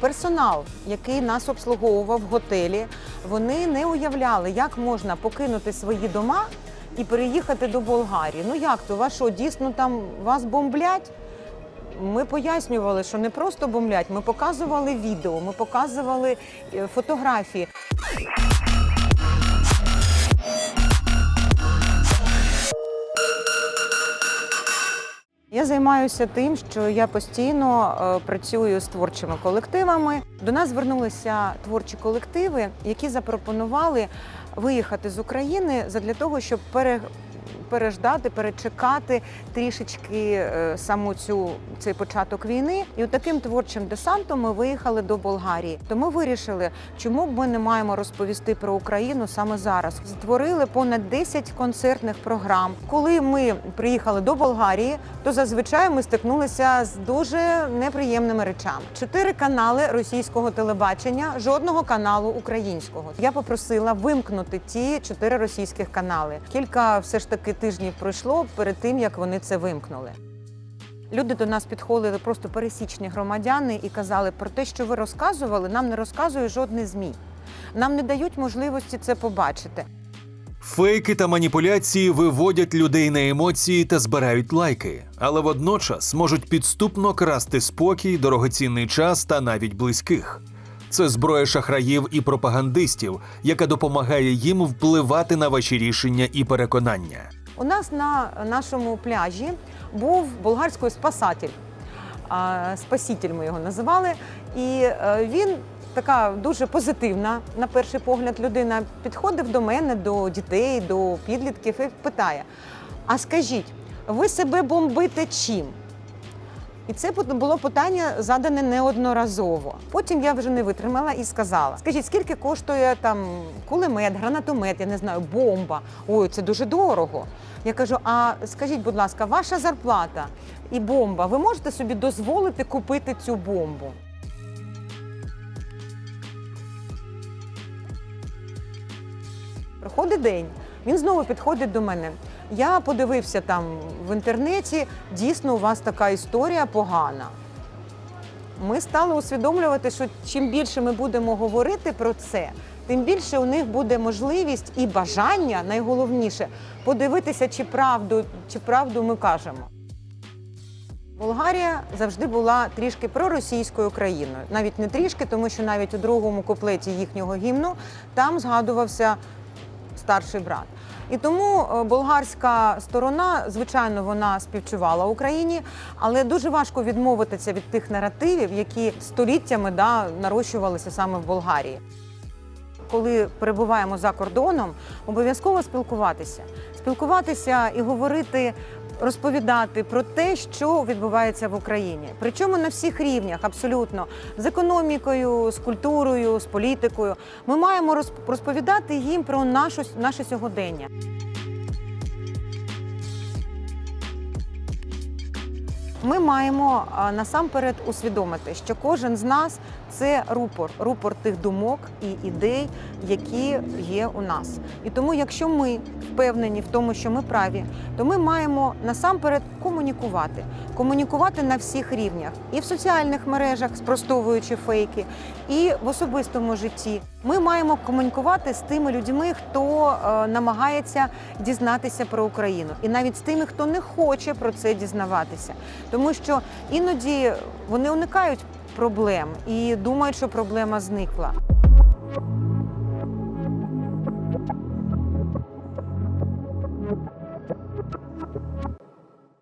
Персонал, який нас обслуговував в готелі, вони не уявляли, як можна покинути свої дома і переїхати до Болгарії. Ну як то, вас що, дійсно там вас бомблять? Ми пояснювали, що не просто бомблять, ми показували відео, ми показували е, фотографії. Я займаюся тим, що я постійно е, працюю з творчими колективами. До нас звернулися творчі колективи, які запропонували виїхати з України задля того, щоб пере, переждати, перечекати трішечки е, саму цю цей початок війни. І от таким творчим десантом ми виїхали до Болгарії. То ми вирішили, чому б ми не маємо розповісти про Україну саме зараз. Створили понад 10 концертних програм. Коли ми приїхали до Болгарії, то зазвичай ми стикнулися з дуже неприємними речами. Чотири канали російського телебачення, жодного каналу українського. Я попросила вимкнути ті чотири російських канали. Кілька все ж таки тижнів пройшло перед тим, як вони це вимкнули. Люди до нас підходили просто пересічні громадяни і казали про те, що ви розказували, нам не розказує жодний змі. Нам не дають можливості це побачити. Фейки та маніпуляції виводять людей на емоції та збирають лайки, але водночас можуть підступно красти спокій, дорогоцінний час та навіть близьких. Це зброя шахраїв і пропагандистів, яка допомагає їм впливати на ваші рішення і переконання. У нас на нашому пляжі був болгарський спасатель. Спаситель ми його називали. І е, він така дуже позитивна, на перший погляд, людина підходив до мене, до дітей, до підлітків і питає: А скажіть, ви себе бомбите чим? І це було питання задане неодноразово. Потім я вже не витримала і сказала: скажіть, скільки коштує там кулемет, гранатомет, я не знаю, бомба. Ой, це дуже дорого. Я кажу: а скажіть, будь ласка, ваша зарплата і бомба, ви можете собі дозволити купити цю бомбу? Проходить день. Він знову підходить до мене. Я подивився там в інтернеті, дійсно у вас така історія погана. Ми стали усвідомлювати, що чим більше ми будемо говорити про це, тим більше у них буде можливість і бажання, найголовніше, подивитися, чи правду, чи правду ми кажемо. Болгарія завжди була трішки проросійською країною. Навіть не трішки, тому що навіть у другому куплеті їхнього гімну там згадувався старший брат. І тому е, болгарська сторона, звичайно, вона співчувала Україні, але дуже важко відмовитися від тих наративів, які століттями да, нарощувалися саме в Болгарії. Коли перебуваємо за кордоном, обов'язково спілкуватися, спілкуватися і говорити, розповідати про те, що відбувається в Україні. Причому на всіх рівнях, абсолютно з економікою, з культурою, з політикою. Ми маємо роз- розповідати їм про нашу, наше сьогодення. Ми маємо насамперед усвідомити, що кожен з нас це рупор, рупор тих думок і ідей, які є у нас. І тому, якщо ми впевнені в тому, що ми праві, то ми маємо насамперед комунікувати, комунікувати на всіх рівнях, і в соціальних мережах, спростовуючи фейки, і в особистому житті. Ми маємо комунікувати з тими людьми, хто е, намагається дізнатися про Україну, і навіть з тими, хто не хоче про це дізнаватися, тому що іноді вони уникають проблем і думають, що проблема зникла.